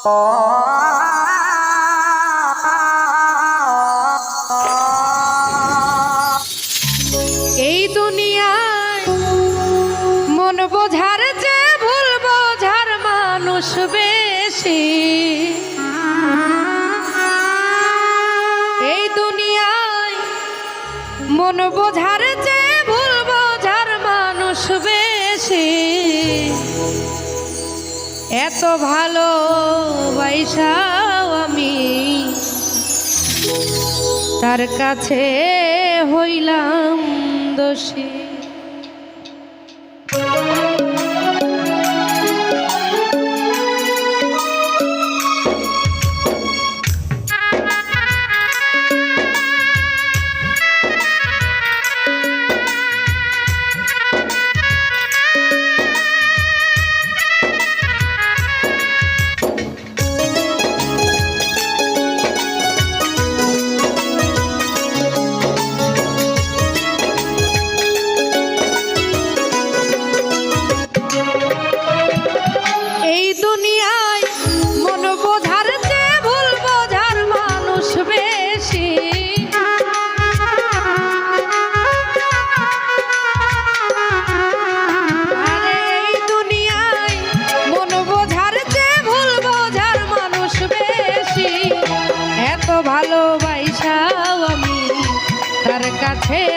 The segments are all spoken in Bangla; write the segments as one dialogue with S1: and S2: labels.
S1: এই দুনিয়ায় মন বোঝার যে ভুল বোঝার মানুষ বেশি। এই দুনিয়ায় মন বোঝার যে এত ভালো বাইসাও আমি তার কাছে হইলাম দোষী।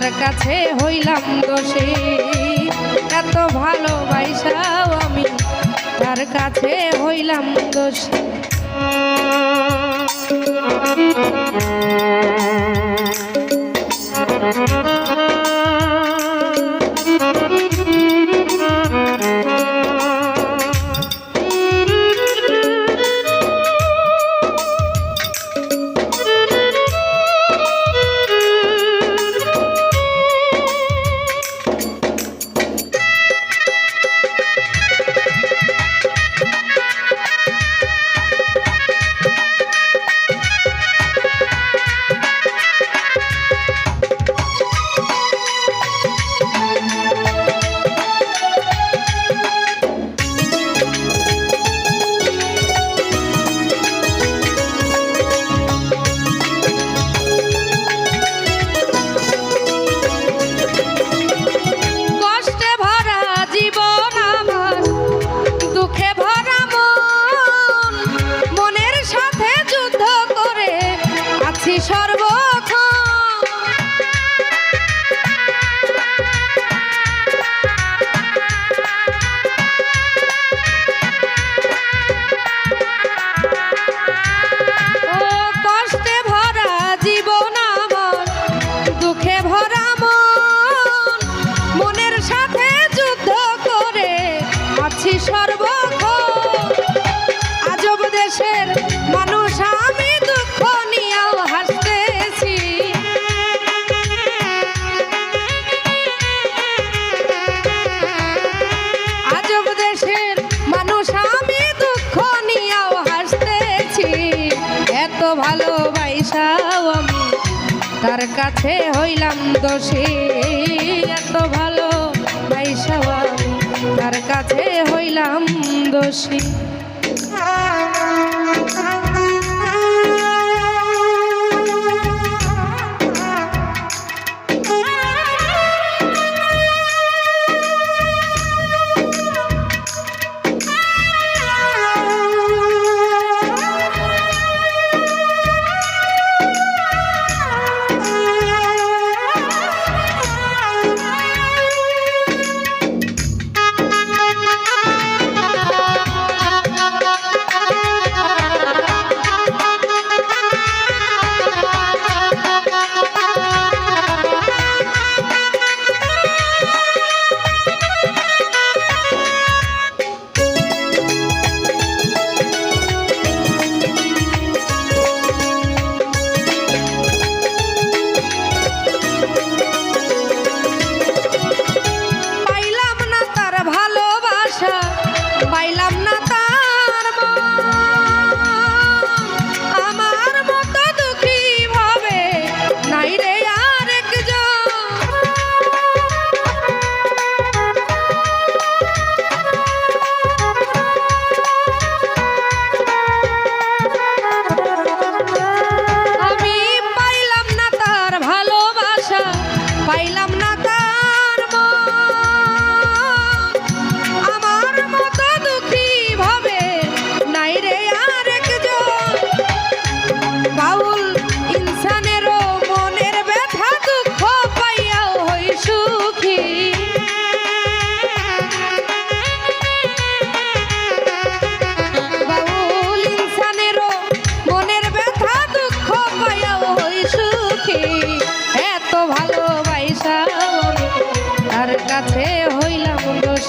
S1: তার কাছে হইলাম দোষে এত ভালোবাসাও আমি তার কাছে হইলাম দোষে Thank you. ভালোবাসাও আমি। তার কাছে হইলাম দোষী এত ভালো বাইসাও আমি। তার কাছে হইলাম দোষী।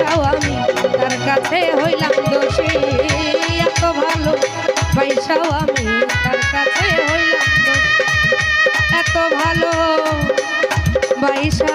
S1: বাইসাও আমি তার কাছে হইলাম দোষী। এত ভালো পয়সাও আমি তার কাছে হইলাম এত ভালো বাইসা